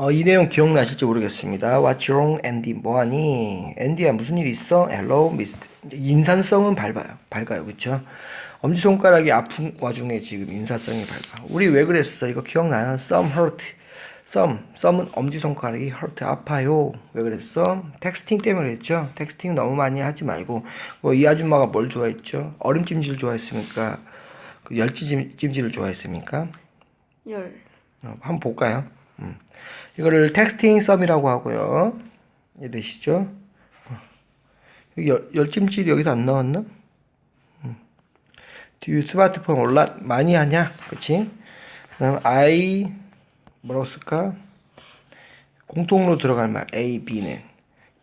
어, 이 내용 기억나실지 모르겠습니다. What's wrong, Andy? 뭐하니? 앤디야 무슨 일 있어? Hello, Mr. 인사성은 밝아요. 밝아요, 그쵸? 엄지손가락이 아픈 와중에 지금 인사성이 밝아. 우리 왜 그랬어? 이거 기억나요? Some hurt. Some. Some은 엄지손가락이 hurt. 아파요. 왜 그랬어? 텍스팅 때문에 그랬죠? 텍스팅 너무 많이 하지 말고. 뭐 이 아줌마가 뭘 좋아했죠? 얼음찜질 좋아했습니까? 그 열찜질을 좋아했습니까? 열. 어, 한번 볼까요? 음. 이거를 텍스팅 썸이라고 하고요. 이해되시죠? 어. 여기 열, 열찜질이 여기서 안 나왔나? 음. 뒤 스마트폰 올라 많이 하냐? 그치? 그 다음 I 뭐라고 쓸까? 공통으로 들어갈 말 A, B는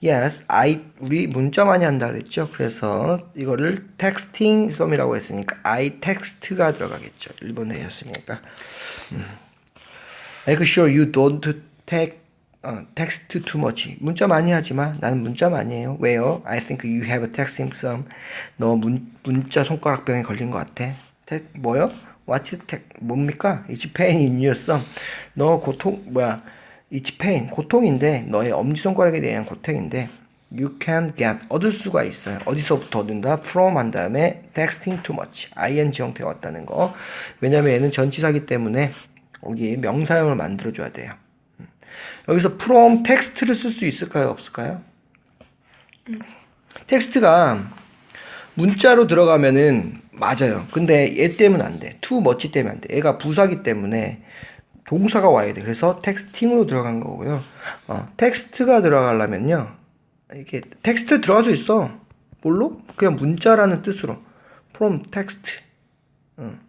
Yes, I 우리 문자 많이 한다 그랬죠? 그래서 이거를 텍스팅 썸이라고 했으니까 I 텍스트가 들어가겠죠. 일본어였으니까. Make sure you don't take 어, text too much. 문자 많이 하지 마. 나는 문자 많이 해요. 왜요? I think you have a texting some. 너 문, 문자 손가락병에 걸린 것 같아. 테, 뭐요? What's te, 뭡니까? It's pain in your thumb. 너 고통 뭐야? It's pain 고통인데 너의 엄지 손가락에 대한 고통인데 you can get 얻을 수가 있어요. 어디서부터 얻는다? from 한 다음에 texting too much. ing 형태가 왔다는 거. 왜냐면 얘는 전치사기 때문에 여기 명사형을 만들어줘야 돼요. 음. 여기서 from 텍스트를 쓸 수 있을까요? 없을까요? 텍스트가 문자로 들어가면은 맞아요. 근데 얘 때문에 안 돼. too much 때문에 안 돼. 얘가 부사기 때문에 동사가 와야 돼. 그래서 텍스팅으로 들어간 거고요. 어, 텍스트가 들어가려면요. 이렇게 텍스트 들어갈 수 있어. 뭘로? 그냥 문자라는 뜻으로. from text. 응.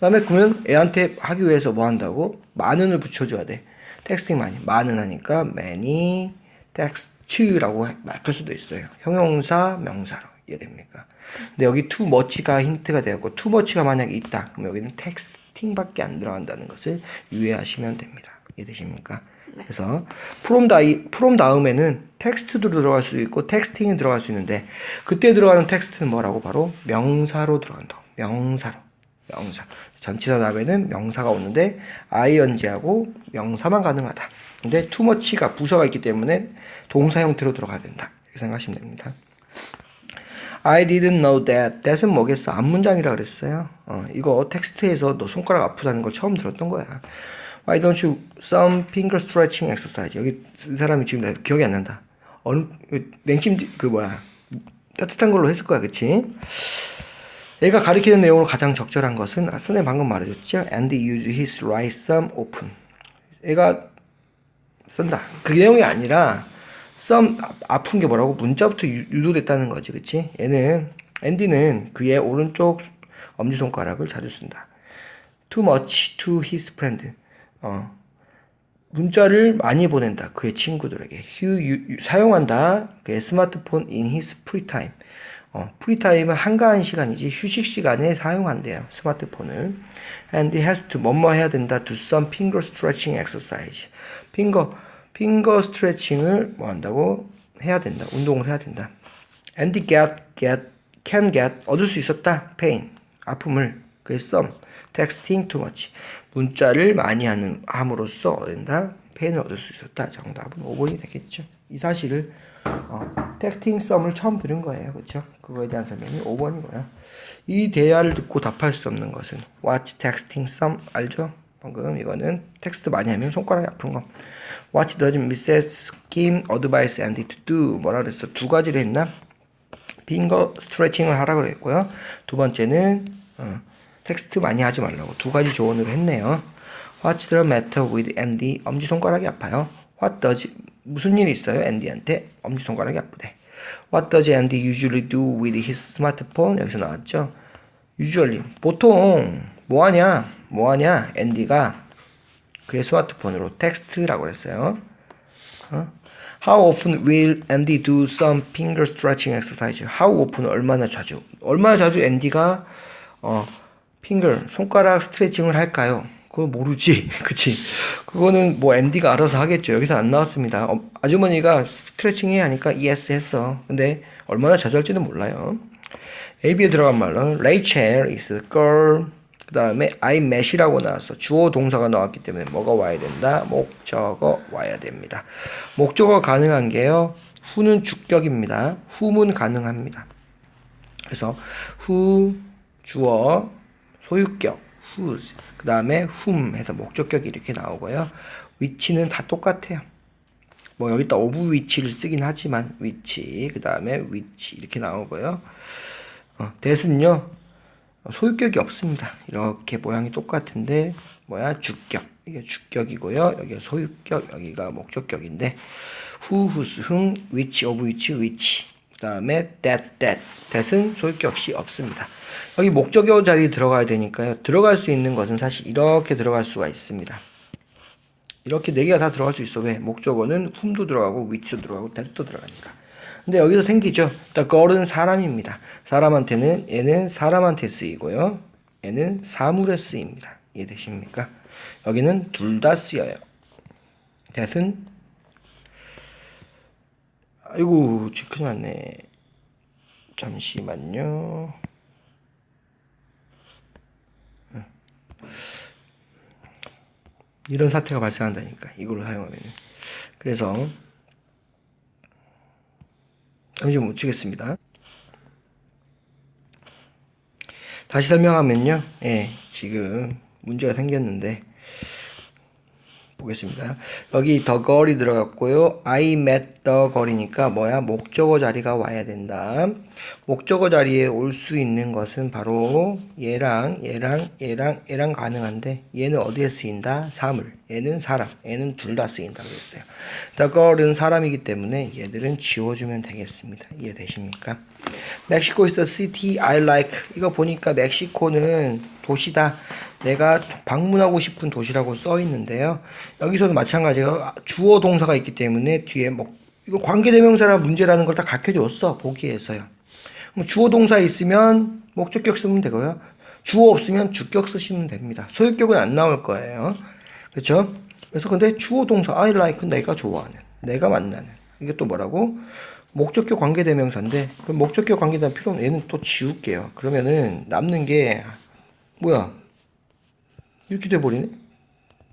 그다음에 그러면 애한테 하기 위해서 뭐 한다고? 많은을 붙여줘야 돼. 텍스팅 많이. 많은 하니까 many text라고 바꿀 수도 있어요. 형용사, 명사로 이해됩니까? 근데 여기 too much가 힌트가 되었고 too much가 만약에 있다. 그럼 여기는 텍스팅밖에 안 들어간다는 것을 유의하시면 됩니다. 이해되십니까? 그래서 from 다이 from 다음에는 텍스트도 들어갈 수 있고 텍스팅이 들어갈 수 있는데 그때 들어가는 텍스트는 뭐라고 바로 명사로 들어간다. 명사로. 명사. 전치사 다음에는 명사가 오는데 ing하고 명사만 가능하다. 근데 much가 부사가 있기 때문에 동사 형태로 들어가야 된다. 이렇게 생각하시면 됩니다. I didn't know that. that은 뭐겠어? 앞문장이라 그랬어요. 어, 이거 텍스트에서 너 손가락 아프다는 걸 처음 들었던 거야. Why don't you some finger stretching exercise? 여기 이 사람이 지금 나 기억이 안 난다. 어느 그 냉찜 그 뭐야 따뜻한 걸로 했을 거야, 그치? 얘가 가리키는 내용으로 가장 적절한 것은 아, 선생님 방금 말해줬죠. And use his right thumb open. 얘가 쓴다. 그 내용이 아니라 썸 아픈 게 뭐라고 문자부터 유- 유도됐다는 거지, 그치? 얘는 앤디는 그의 오른쪽 엄지 손가락을 자주 쓴다. Too much to his friend. 어. 문자를 많이 보낸다. 그의 친구들에게. 유- 유- 사용한다. 그의 스마트폰 in his free time. 어, 프리타임은 한가한 시간이지 휴식 시간에 사용한대요. 스마트폰을. And has to 뭐뭐 해야 된다. Do some finger stretching exercise. 핑거 핑거 스트레칭을 뭐 한다고 해야 된다. 운동을 해야 된다. And get get can get 얻을 수 있었다. pain 아픔을 그의 some texting too much 문자를 많이 하는 함으로써 얻는다. pain을 얻을 수 있었다. 정답은 5번이 되겠죠. 이 사실을 어, 텍스팅 썸을 처음 들은 거예요. 그렇죠? 그거에 대한 설명이 5번이고요. 이 대화를 듣고 답할 수 없는 것은 What's texting some? 알죠? 방금 이거는 텍스트 많이 하면 손가락이 아픈 거. What does Mrs. Kim advise Andy to do? 뭐라 그랬어? 두 가지를 했나? 핑거 스트레칭을 하라고 그랬고요. 두 번째는 어, 텍스트 많이 하지 말라고 두 가지 조언을 했네요. What's the matter with Andy? 엄지 손가락이 아파요. What does 무슨 일이 있어요? 앤디한테 엄지 손가락이 아프대. What does Andy usually do with his smartphone? 여기서 나왔죠. usually 보통 뭐 하냐? 뭐 하냐? 앤디가 그의 스마트폰으로 텍스트라고 그랬어요. 어? How often will Andy do some finger stretching exercise? How often 얼마나 자주? 얼마나 자주 앤디가 어 finger 손가락 스트레칭을 할까요? 그거 모르지, 그치? 그거는 뭐 앤디가 알아서 하겠죠. 여기서 안 나왔습니다. 어, 아주머니가 스트레칭 해야 하니까 yes 했어. 근데 얼마나 자주 할지는 몰라요. AB에 들어간 말로 Rachel is a girl. 그 다음에 I met이라고 나왔어. 주어 동사가 나왔기 때문에 뭐가 와야 된다? 목적어 와야 됩니다. 목적어 가능한 게요. 후는 주격입니다. 후문 가능합니다. 그래서 후, 주어, 소유격, whose, 그 다음에 whom 해서 목적격이 이렇게 나오고요. 위치는 다 똑같아요. 뭐 여기다 오브 위치를 쓰긴 하지만 위치, 그 다음에 위치 이렇게 나오고요. 어, that은요 소유격이 없습니다. 이렇게 모양이 똑같은데 뭐야 주격 이게 주격이고요. 여기가 소유격 여기가 목적격인데 who, whose, whom, which, of which, which 그 다음에 that, that that은 소유격이 없습니다. 여기 목적어 자리에 들어가야 되니까요. 들어갈 수 있는 것은 사실 이렇게 들어갈 수가 있습니다. 이렇게 네 개가 다 들어갈 수 있어. 왜? 목적어는 whom도 들어가고 which도 들어가고 that도 들어가니까. 근데 여기서 생기죠. The girl은 사람입니다. 사람한테는 얘는 사람한테 쓰이고요. 얘는 사물에 쓰입니다. 이해되십니까? 여기는 둘 다 쓰여요. that은 아이고 큰일 났네. 잠시만요. 이런 사태가 발생한다니까 이거를 사용하면 그래서 잠시 못 치겠습니다. 다시 설명하면요. 예 지금 문제가 생겼는데 보겠습니다. 여기 the girl이 들어갔고요. I met the girl이니까 뭐야? 목적어 자리가 와야 된다. 목적어 자리에 올 수 있는 것은 바로 얘랑 얘랑 얘랑 얘랑 가능한데 얘는 어디에 쓰인다? 사물. 얘는 사람. 얘는 둘 다 쓰인다 그랬어요. The girl은 사람이기 때문에 얘들은 지워주면 되겠습니다. 이해되십니까? 멕시코 is the city I like 이거 보니까 멕시코는 도시다 내가 방문하고 싶은 도시라고 써 있는데요 여기서도 마찬가지로 주어 동사가 있기 때문에 뒤에 뭐 이거 관계대명사라 문제라는 걸 다 가르쳐줬어 보기에서요 그럼 주어 동사 있으면 목적격 쓰면 되고요. 주어 없으면 주격 쓰시면 됩니다. 소유격은 안 나올 거예요. 그렇죠? 그래서 근데 주어 동사 I like 내가 좋아하는, 내가 만나는 이게 또 뭐라고? 목적격 관계대명사인데 그럼 목적격 관계대명 필요는 얘는 또 지울게요. 그러면은 남는 게 뭐야? 이렇게 돼 버리네.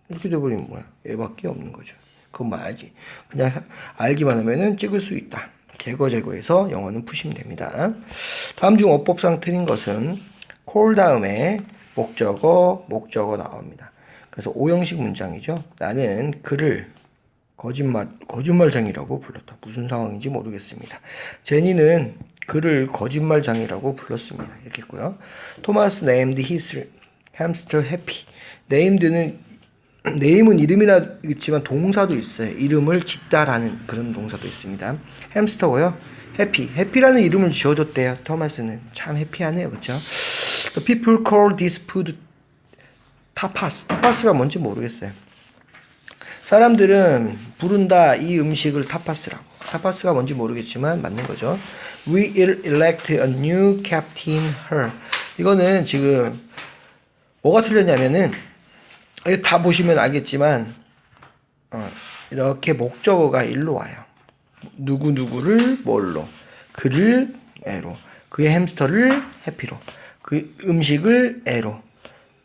이렇게 돼 버리면 뭐야? 얘밖에 없는 거죠. 그것만 알지. 그냥 알기만 하면은 찍을 수 있다. 제거 제거해서 영어는 푸시면 됩니다. 다음 중 어법상 틀린 것은 콜 다음에 목적어, 목적어 나옵니다. 그래서 오형식 문장이죠. 나는 그를 거짓말, 거짓말장이라고 불렀다. 무슨 상황인지 모르겠습니다. 제니는 그를 거짓말장이라고 불렀습니다. 이렇게 했고요. 토마스 named his hamster happy. named는 네임은 이름이나 있지만 동사도 있어요. 이름을 짓다라는 그런 동사도 있습니다. 햄스터고요. 해피. 해피라는 이름을 지어줬대요. 토마스는. 참 해피하네요. 그렇죠? The people call this food tapas. 타파스가 뭔지 모르겠어요. 사람들은 부른다 이 음식을 타파스라고. 타파스가 뭔지 모르겠지만 맞는 거죠. We will elect a new captain her. 이거는 지금 뭐가 틀렸냐면은 다 보시면 알겠지만 어, 이렇게 목적어가 일로 와요. 누구 누구를 뭘로, 그를 애로, 그의 햄스터를 해피로, 그 음식을 애로,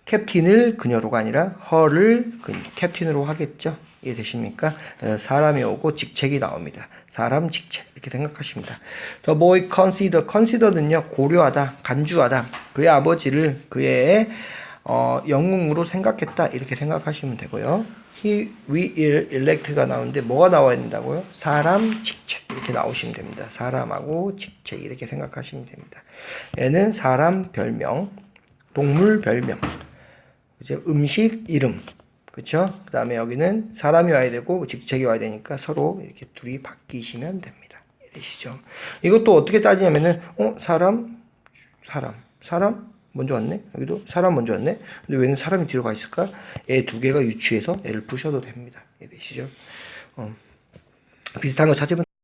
캡틴을 그녀로가 아니라 허를 그 캡틴으로 하겠죠. 이해되십니까? 어, 사람이 오고 직책이 나옵니다. 사람 직책 이렇게 생각하십니다. The boy consider consider는요 고려하다, 간주하다. 그의 아버지를 그의 어, 영웅으로 생각했다 이렇게 생각하시면 되고요. He, we, elect가 나오는데 뭐가 나와야 된다고요? 사람, 직책 이렇게 나오시면 됩니다. 사람하고 직책 이렇게 생각하시면 됩니다. 얘는 사람 별명, 동물 별명, 그죠? 음식 이름, 그렇죠? 그 다음에 여기는 사람이 와야 되고 직책이 와야 되니까 서로 이렇게 둘이 바뀌시면 됩니다. 이해되시죠? 이것도 어떻게 따지냐면은 어 사람, 사람, 사람 먼저 왔네. 여기도 사람 먼저 왔네. 근데 왜는 사람이 뒤로 가 있을까? 애 두 개가 유추해서 애를 푸셔도 됩니다. 이해되시죠? 어. 비슷한 거 찾으면